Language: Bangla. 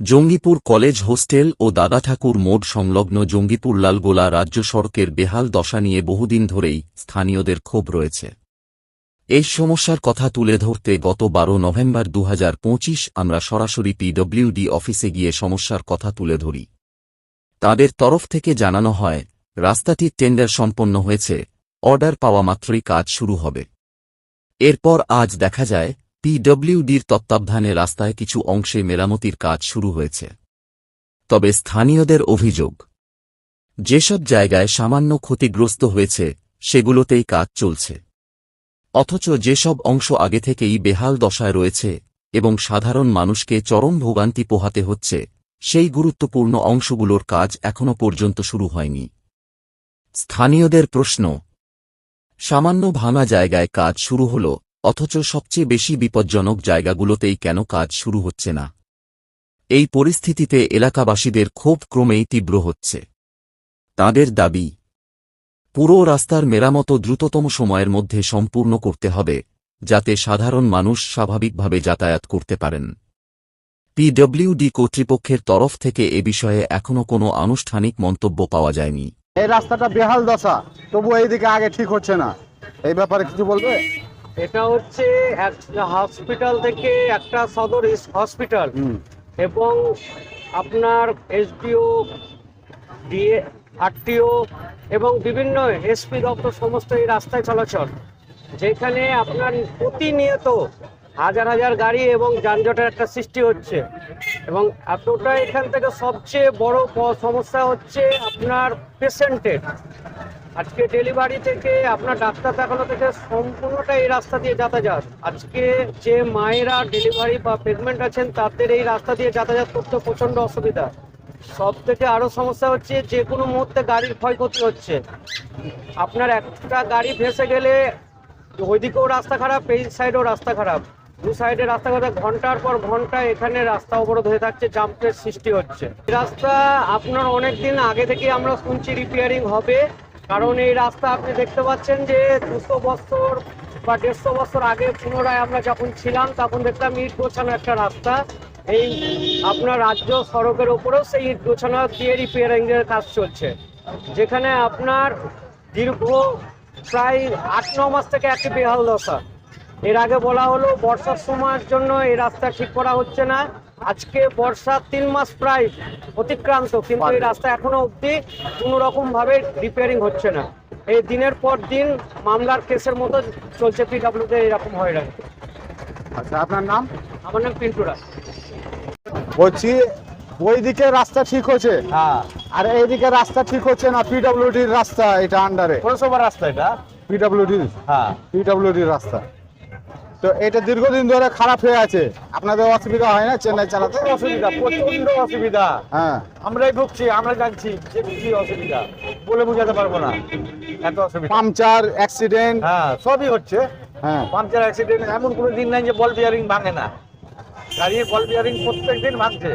জঙ্গিপুর কলেজ হোস্টেল ও দাদা ঠাকুর মোড় সংলগ্ন জঙ্গিপুর লালগোলা রাজ্য সড়কের বেহাল দশা নিয়ে বহুদিন ধরেই স্থানীয়দের ক্ষোভ রয়েছে। এই সমস্যার কথা তুলে ধরতে গত বারো নভেম্বর দু হাজার পঁচিশ আমরা সরাসরি পিডব্লিউডি অফিসে গিয়ে সমস্যার কথা তুলে ধরি। তাদের তরফ থেকে জানানো হয়, রাস্তাটির টেন্ডার সম্পন্ন হয়েছে, অর্ডার পাওয়া মাত্রই কাজ শুরু হবে। এরপর আজ দেখা যায় পিডব্লিউডির তত্ত্বাবধানে রাস্তায় কিছু অংশে মেরামতির কাজ শুরু হয়েছে। তবে স্থানীয়দের অভিযোগ, যেসব জায়গায় সামান্য ক্ষতিগ্রস্ত হয়েছে, সেগুলোতেই কাজ চলছে। অথচ যেসব অংশ আগে থেকেই বেহাল দশায় রয়েছে এবং সাধারণ মানুষকে চরম ভোগান্তি পোহাতে হচ্ছে, সেই গুরুত্বপূর্ণ অংশগুলোর কাজ এখনও পর্যন্ত শুরু হয়নি। স্থানীয়দের প্রশ্ন, সামান্য ভাঙা জায়গায় কাজ শুরু হল অথচ সবচেয়ে বেশি বিপজ্জনক জায়গাগুলোতেই কেন কাজ শুরু হচ্ছে না? এই পরিস্থিতিতে এলাকাবাসীদের ক্ষোভ ক্রমেই তীব্র হচ্ছে। তাঁদের দাবি, পুরো রাস্তার মেরামত দ্রুততম সময়ের মধ্যে সম্পূর্ণ করতে হবে, যাতে সাধারণ মানুষ স্বাভাবিকভাবে যাতায়াত করতে পারেন। পিডব্লিউডি কর্তৃপক্ষের তরফ থেকে এ বিষয়ে এখনও কোনো আনুষ্ঠানিক মন্তব্য পাওয়া যায়নি। এই রাস্তাটা বেহাল দশা তবু এইদিকে আগে ঠিক হচ্ছে না। এই ব্যাপারে কিছু বলবে? এটা হচ্ছে একটা হসপিটাল থেকে একটা সদর হসপিটাল এবং আপনার এসডিও ডিএ আরটিও এবং বিভিন্ন এসপি দপ্তর সমস্ত এই রাস্তায় চলাচল। যেখানে আপনার প্রতিনিয়ত হাজার হাজার গাড়ি এবং যানজটের একটা সৃষ্টি হচ্ছে। এবং এতটা এখান থেকে সবচেয়ে বড় সমস্যা হচ্ছে আপনার পেশেন্টের আজকে ডেলিভারি থেকে আপনার ডাক্তার দেখানো থেকে সম্পূর্ণটা এই রাস্তা দিয়ে যাতায়াত। আজকে যে মায়েরা ডেলিভারি বা প্রেগনেন্ট আছেন, তাদের এই রাস্তা দিয়ে যাতায়াত করতে প্রচণ্ড অসুবিধা। সব থেকে আরও সমস্যা হচ্ছে, যে কোনো মুহূর্তে গাড়ির ক্ষয়ক্ষতি হচ্ছে। আপনার একটা গাড়ি ভেসে গেলে ওইদিকেও রাস্তা খারাপ, এই সাইডেও রাস্তা খারাপ। দু সাইডে রাস্তা খারাপ, ঘণ্টার পর ঘণ্টা এখানে রাস্তা অবরোধ হয়ে থাকছে জাম্পের সৃষ্টি হচ্ছে। রাস্তা আপনার অনেক দিন আগে থেকে আমরা শুনছি রিপেয়ারিং হবে। কারণ এই রাস্তা আপনি দেখতে পাচ্ছেন যে দুশো বছর বা দেড়শো বছর আগে পুনরায় আমরা যখন ছিলাম, তখন দেখতাম ইট গোছানো একটা রাস্তা। এই আপনার রাজ্য সড়কের উপরেও সেই ইট গোছানো দিয়ে রিপেয়ারিং এর কাজ চলছে। যেখানে আপনার দীর্ঘ প্রায় আট, ন মাস থেকে একটি বেহাল দশা। এর আগে বলা হলো, বর্ষার সময়ের জন্য এই রাস্তা ঠিক করা হচ্ছে না। আজকে বর্ষার তিন মাস প্রায় অতিক্রান্ত কিন্তু এই রাস্তা এখনও অবধি কোনো রকম ভাবে রিপেয়ারিং হচ্ছে না। এই দিনের পর দিন মামলার কেসের মতো চলছে পিডাব্লিউতে এরকম হয়রানি আচ্ছা আপনার নাম? আমার নাম পিন্টুরা বলছি ওইদিকে রাস্তা ঠিক হচ্ছে? হ্যাঁ। আর এইদিকে রাস্তা ঠিক হচ্ছে না পিডব্লিউডির রাস্তা এটা আন্ডারে পৌরসভার রাস্তা এটা। পিডব্লিউডির হ্যাঁ। পিডব্লিউডির রাস্তা। তো এটা দীর্ঘদিন ধরে খারাপ হয়ে আছে। আপনাদের অসুবিধা হয় না চেন্নাই চালাতে? অসুবিধা প্রচণ্ড অসুবিধা। হ্যাঁ। আমরাই ভুগছি আমরা জানছি যে কি অসুবিধা। বলে বোঝাতে পারব না। এত অসুবিধা। Puncture accident. হ্যাঁ সবই হচ্ছে। হ্যাঁ। পাংচার অ্যাক্সিডেন্ট এমন কোনো দিন নাই যে বল বিয়ারিং ভাঙে না। গাড়ির বল বিয়ারিং প্রত্যেক দিন ভাঙছে।